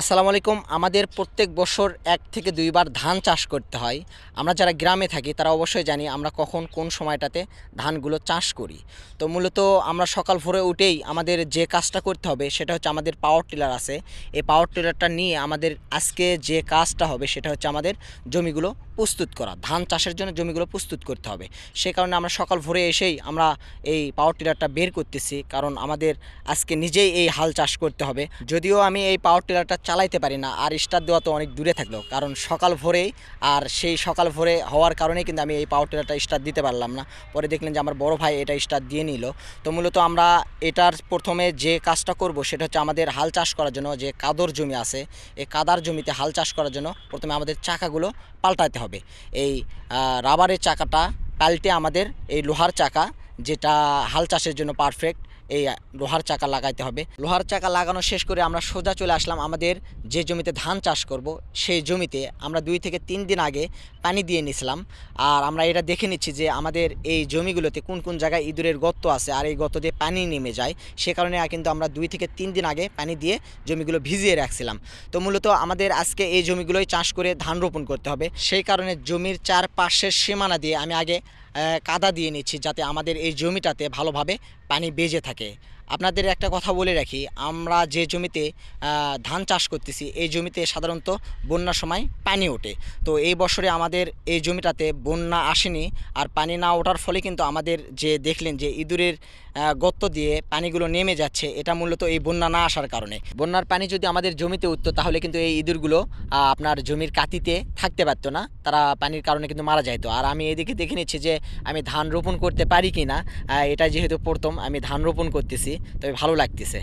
আসসালামু আলাইকুম। আমাদের প্রত্যেক বছর এক থেকে দুইবার ধান চাষ করতে হয়। আমরা যারা গ্রামে থাকি, তারা অবশ্যই জানি আমরা কখন কোন সময়টাতে ধানগুলো চাষ করি। তো মূলত আমরা সকাল ভোরে উঠেই আমাদের যে কাজটা করতে হবে, সেটা হচ্ছে আমাদের পাওয়ার টিলার আছে। এই পাওয়ার টিলারটা নিয়ে আমাদের আজকে যে কাজটা হবে, সেটা হচ্ছে আমাদের জমিগুলো প্রস্তুত করা। ধান চাষের জন্য জমিগুলো প্রস্তুত করতে হবে। সে কারণে আমরা সকাল ভোরে এসেই আমরা এই পাওয়ার টিলারটা বের করতেছি। কারণ আমাদের আজকে নিজেই এই হাল চাষ করতে হবে। যদিও আমি এই পাওয়ার টিলারটা চালাইতে পারি না। আর স্টার দেওয়া তো অনেক দূরে থাকল। কারণ সকাল ভোরেই আর সেই সকাল ভোরে হওয়ার কারণেই কিন্তু আমি এই পাওয়ার টিলারটা স্টার্ট দিতে পারলাম না। পরে দেখলেন যে আমার বড় ভাই এটা স্টার দিয়ে নিল। তো মূলত আমরা এটার প্রথমে যে কাজটা করব সেটা হচ্ছে আমাদের হাল চাষ করার জন্য যে কাদর জমি আছে, এই কাদার জমিতে হাল চাষ করার জন্য প্রথমে আমাদের চাকাগুলো পাল্টাতে হবে। এই রাবারের চাকাটা পাল্টে আমাদের এই লোহার চাকা যেটা হাল চাষের জন্য পারফেক্ট এই লোহার চাকা লাগাইতে হবে। লোহার চাকা লাগানো শেষ করে আমরা সোজা চলে আসলাম আমাদের যে জমিতে ধান চাষ করব, সেই জমিতে আমরা দুই থেকে তিন দিন আগে পানি দিয়ে নিছিলাম। আর আমরা এটা দেখে নিচ্ছি যে আমাদের এই জমিগুলোতে কোন কোন জায়গায় ইঁদুরের গর্ত আছে আর এই গর্ত দিয়ে পানি নেমে যায়। সে কারণে কিন্তু আমরা দুই থেকে তিন দিন আগে পানি দিয়ে জমিগুলো ভিজিয়ে রাখছিলাম। তো মূলত আমাদের আজকে এই জমিগুলোই চাষ করে ধান রোপণ করতে হবে। সেই কারণে জমির চারপাশের সীমানা দিয়ে আমি আগে কাদা দিয়ে নিচ্ছি যাতে আমাদের এই জমিটাতে ভালোভাবে পানি বেজে থাকে। আপনাদের একটা কথা বলে রাখি, আমরা যে জমিতে ধান চাষ করতেছি, এই জমিতে সাধারণত বন্যার সময় পানি ওঠে। তো এই বছরে আমাদের এই জমিটাতে বন্যা আসেনি আর পানি না ওঠার ফলে কিন্তু আমাদের যে দেখলেন যে ইঁদুরের গর্ত দিয়ে পানিগুলো নেমে যাচ্ছে, এটা মূলত এই বন্যা না আসার কারণে। বন্যার পানি যদি আমাদের জমিতে উঠতো, তাহলে কিন্তু এই ইঁদুরগুলো আপনার জমির কাতিতে থাকতে পারতো না, তারা পানির কারণে কিন্তু মারা যাইতো। আর আমি এদিকে দেখে নিচ্ছি যে, আমি ধান রোপণ করতে পারি কি না এটা যেহেতু প্রথম, আমি ধান রোপণ করতেছি। তবে ভালো লাগতেছে।